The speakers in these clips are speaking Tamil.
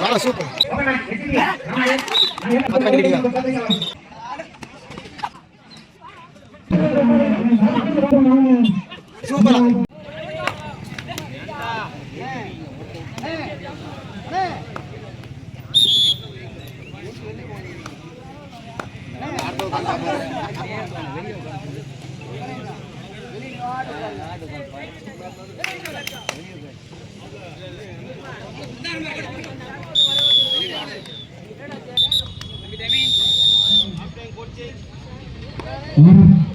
நல்லா சூப்பர் சூப்பரா. Oruç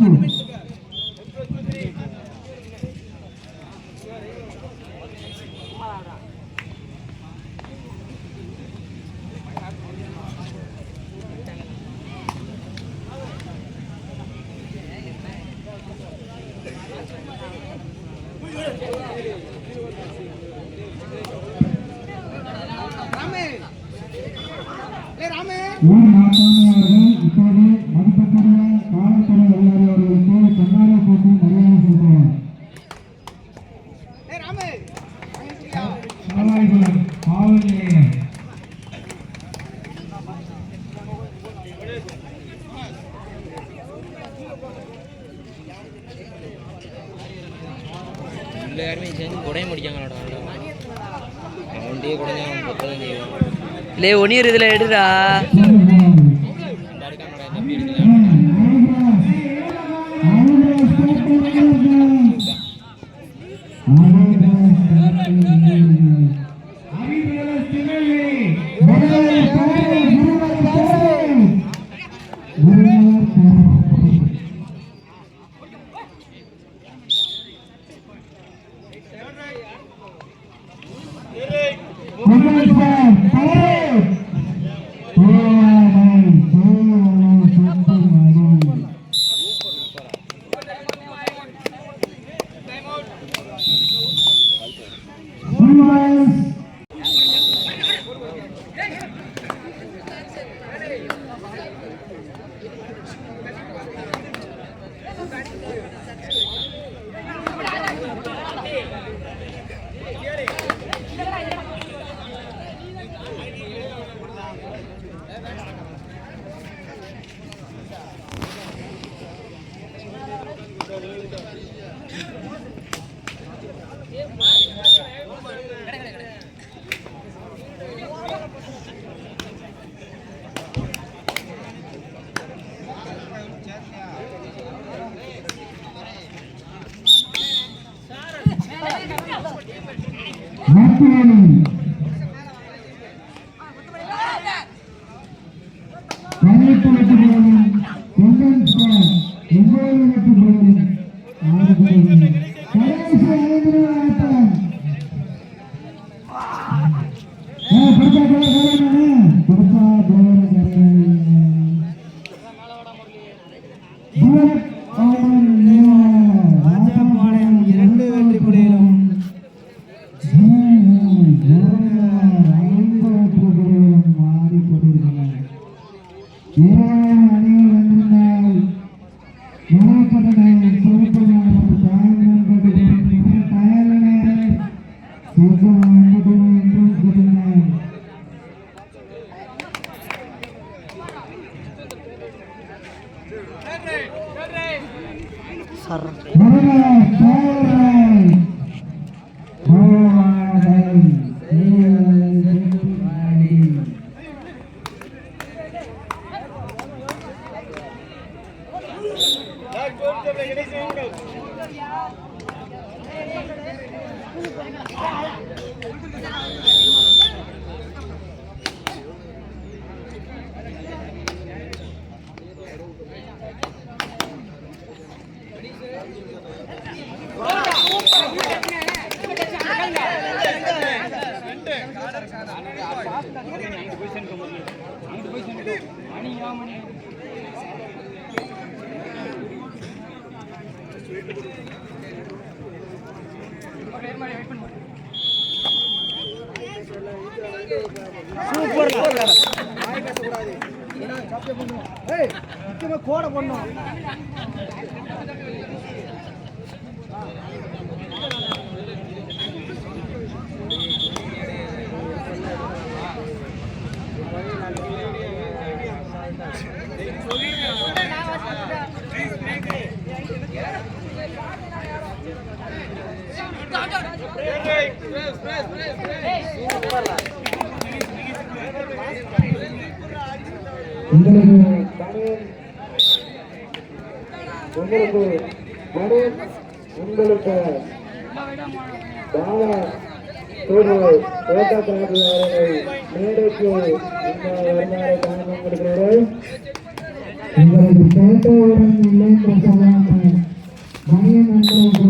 দিন லே ஒனியர் இதில் எடுடா. Lord, உங்களுக்கு பணியன் உங்களுக்கு பணியன் உங்களுக்கு பாலா ஒரு ஓட்டக்காரர்கள் மேடைக்கு வருமாறு தானம் உங்களுக்கு இல்லை மணியன் என்று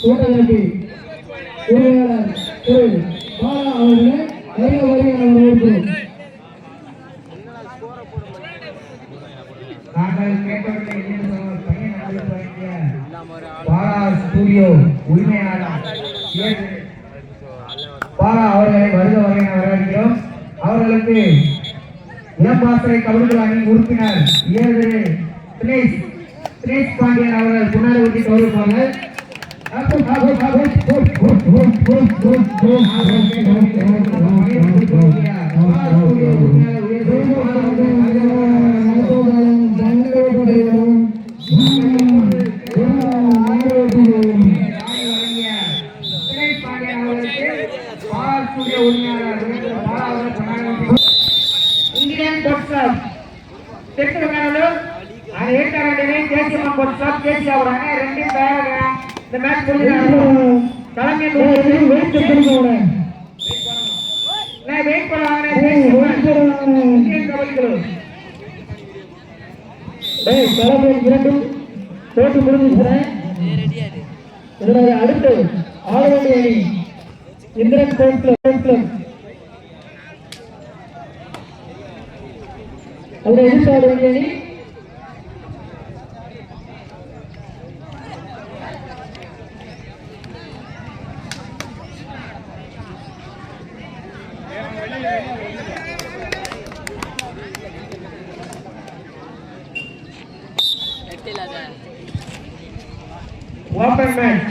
தோட்டக்காட்டி உரிமையாளர் திரு பாலா அவர்களே வருக வருக அவர்களுக்கு நாங்கள் சொன்னால் பையன் வழங்கிய பாலா உரிமையாளர் பாலா அவர்களை வருக வருக வரவேற்கிறோம். அவர்களுக்கு இளம்பாசறை கபடிகள் அணி உறுப்பினர் ஏழு தினேஷ் பாண்டியன் அவர்கள் முன்னாடி ஊட்டி வருவார்கள் இந்தியன் அது ஏற்காடு தேசியமா பொட்சம் கேசியா விடாங்க ரெண்டும் தயாராக இந்த மேட்ச் முடிஞ்சாங்க தலைமை வெயிட் திரும்ப நான் வெயிட் பண்ணுவாங்க இந்தியன் கபடிக்குழு டேய் தலைமை இரண்டும் போட்டு முடிஞ்சிருக்கிறேன் இதனுடைய அடுத்து ஆளுநர் அணி இந்திரன் கோட் கிளப் அவரை எதிர்த்தாட வேண்டிய அணி ஓபன் மேட்ச்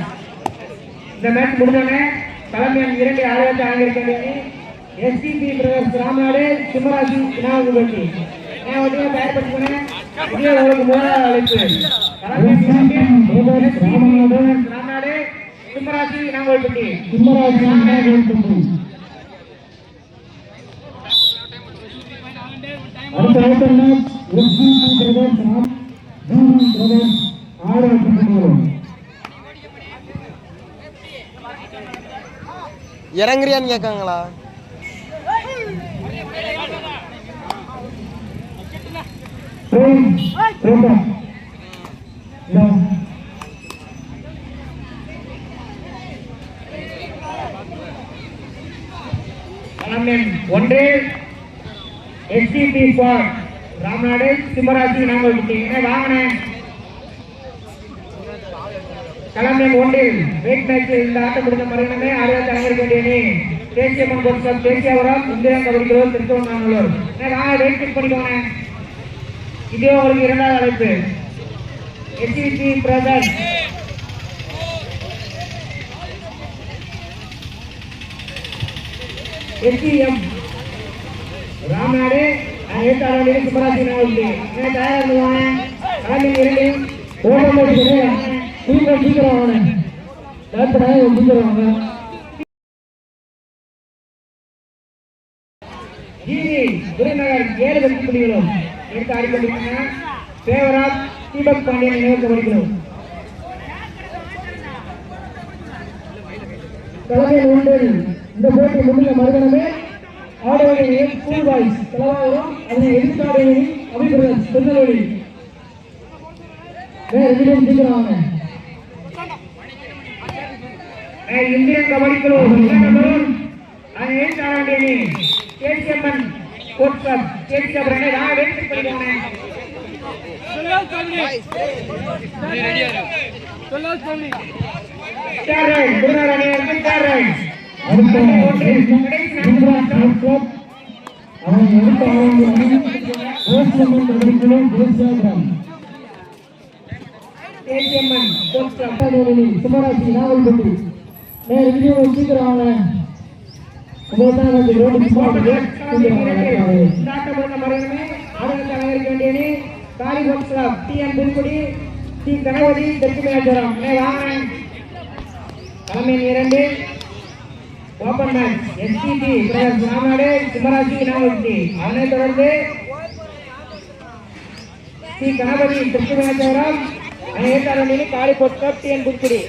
இந்த மேட்ச் முடிஞ்சோடனே தலைமை இரண்டு ஆயிரத்தி அணி எஸ்டிபி பிரதர்ஸ் ராமநாடு சிம்மராசி வினாவுபட்டி நான் வந்து தயார்படுத்தினேன் இதே உங்களுக்கு மூணாவது அழைப்பு. ராமநாடு சிம்மராசி நாங்கோல்பட்டி சிம்மராசி நாங்கோல்பட்டி அடுத்த ஆறு இறங்குறியான்னு கேட்காங்களா ஒன்று எஸ்டிபி ஃபார் ராமநாடு சிம்மராஜி நாங்கள் விட்டீங்க வாங்கினேன் கிளம்பி ஒன்றில் வெயிட் மேட்ச் இந்த ஆட்டம் முடிந்த மறுகணமே ஆயிரத்தி ஐநூறு வேண்டிய தேசியம்மன் கோட்டம் தேசியாபுரம் இந்திரா கபடிக்கிறோம் திருத்தவண்ணாமலூர் நான் வெயிட் பண்ணிக்கோங்க இதே உங்களுக்கு இரண்டாவது அழைப்பு. எஸ்டிபி பிரதர் எஸ்டிஎம் ராமநாடு ஏற்றாளி சுப்பராசி நாவல்டி தயாரா இருந்துவாங்க காலையில் இரண்டு ஓட்டம் போட்டு சீக்கிரம் சீக்கிரம் வாங்க டாக்டர் சீக்கிரம் வாங்க ஜிவி ஏழு வெற்றி புள்ளிகளும் எடுத்து ஆடிக்கொண்டிருக்கின்றன. தேவராஜ் தீபக் பாண்டியன் நினைவுக்கு வருகிறோம். தலைமை உண்டு. இந்த போட்டி முடிந்த மறுகணமே ஆடவர்கள் ஸ்கூல் பாய்ஸ் தலைவாயிரம் அதனை எதிர்த்து ஆடவர்கள் அபிபிரதம் திருநெல்வேலி. வேற எதிரும் சீக்கிரம் வாங்க இந்தியன் கபடி குழு வேண்டிய கேசியம்மன் கோட் கிளப் கேசியம்மன் நான் Bruno Ranieri, Carrey. அவன் எடுத்த தேசியம்மன் நாவல்பட்டி நேர் இங்கேயும் சீக்கிரம் அவனை உங்களுக்கு வந்து ரோடு சீக்கிரம் தெற்கு மேஜரம் வாங்க இரண்டு open match SDP brothers Ramnad சிம்மராஜி novelty அதனைத் தொடர்ந்து T Ganapathi ஏற்றாளி Kali box club T N Pudukkudi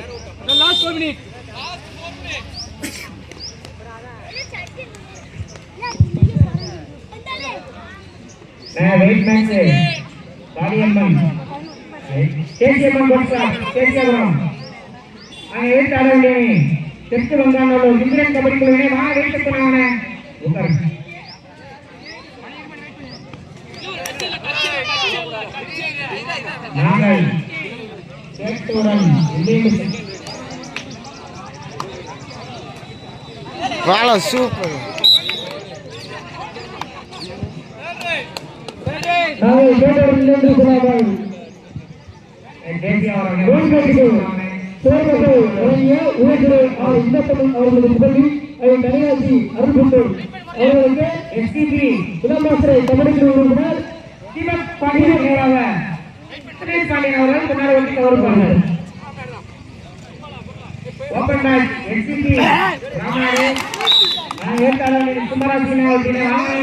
weight match Kaliamman கேசியம்மன் box கேசியபுரம் அங்கே எடுத்து ஆட வேண்டியவனே தெற்கு வந்தாங்களூர் இந்திரன் கபடி குழுவினை வா வெயிட் பண்ணவன உட்காருங்க நாங்கள் கேட்டவுடன் இல்லைன்னு வாழை சூப்பர் நாங்கள் கேட்டவுடன் இல்லைன்னு சொன்னார்கள் அவர்களுக்கு எஸ்டிபி விளம்பரத்துறை தமிழக உறுப்பினர் தீபக் பாண்டியன் நேராக தினேஷ் பாண்டியன் அவர்கள் வந்து கவர்ப்பார்கள் ஓபன் மேட்ச் எஸ்டிபி ராமநாடு நான் ஏற்காடு சுந்தராஜி வாங்க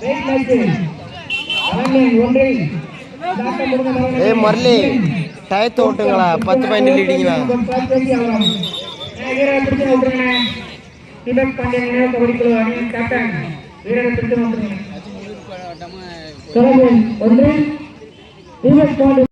வெயிட் மேட்ச் அவன் ஒன்றில் ஏ முருகன் அவர்கள் ஏய் முரளி டயத்தை ஓட்டுங்களா பத்து பாயிண்ட் லீடிங்களா தீபக் பாண்டியன்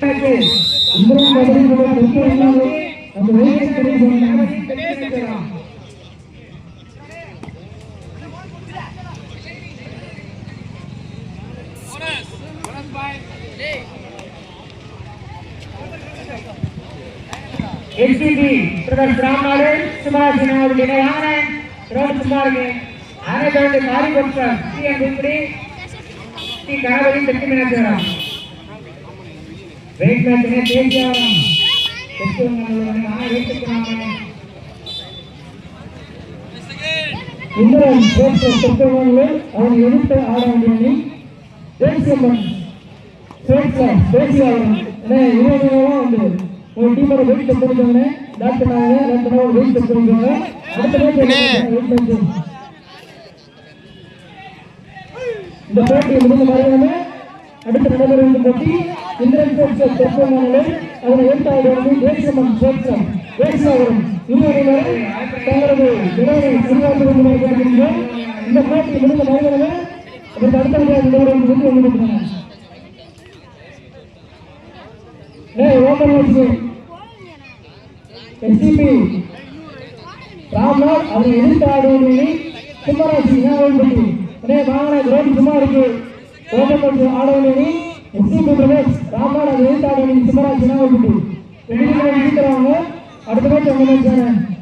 நினைவு கபடி குழு அணியின் கேப்டன் வீரரை பிடித்து வந்துருங்க தலைவன் ஒன்று தீபக் பாண்டியன் பதினேழு ஆடுகளத்தில் சிறப்பித்துக் கொண்டிருக்கிறது இந்திரன் கபடி குழு அந்த வெயிட்டை தெரிவித்து எஸ்டிபி பிரதர் ராமநாடு சுமார் சினாவுடைய இணையான ரோடு சுமாருக்கு அதனை தொடர்ந்து காரி கொடுத்தார் டி என் கும்படி டி கணபதி தெற்கு மீனாட்சிவரம் வெயிட் மேட்சினை ஏற்றுக்கிறாங்க இந்திரன் பேச்சு தெற்கவங்களை அவன் எதிர்த்து ஆட வேண்டிய தேசியம்மன் பேசியாகணும் ஏன்னா இருபது வந்து ஒரு டீமோட வெயிட் பண்ணிக்கோங்க டாக்டர் நாங்க டாக்டர் வெயிட் பண்ணிக்கோங்க அடுத்த. வெயிட் இந்த போட்டி முடிந்த மறுநாள் அடுத்த நடைபெறும் போட்டி இந்திரன் ஸ்போர்ட்ஸ் தெற்கவங்களை அதனை ஏற்றாடு வந்து தேசியம்மன் ஸ்போர்ட்ஸ் இன்னொரு தங்களது இடையை சரிபார்த்து கொண்டு இந்த போட்டி முடிந்த மனிதர்கள் அதற்கு அடுத்தபடியாக நிறுவனம் வந்து கொண்டிருக்கிறார். ஓபன் வச்சு எஸ்டிபி ராம்நாத் அவரை எதிர்த்தாடுவதை சிம்மராசி ஞாபகப்படுத்தி அண்ணே வாங்கின கிரௌண்ட் சும்மா இருக்கு ஓபன் வச்சு ஆடுவது எஸ்டிபி பிரதேஷ் ராம்நாத் அதை எதிர்த்து ஆடுவது அடுத்த மேட்ச் அவங்க மேட்ச்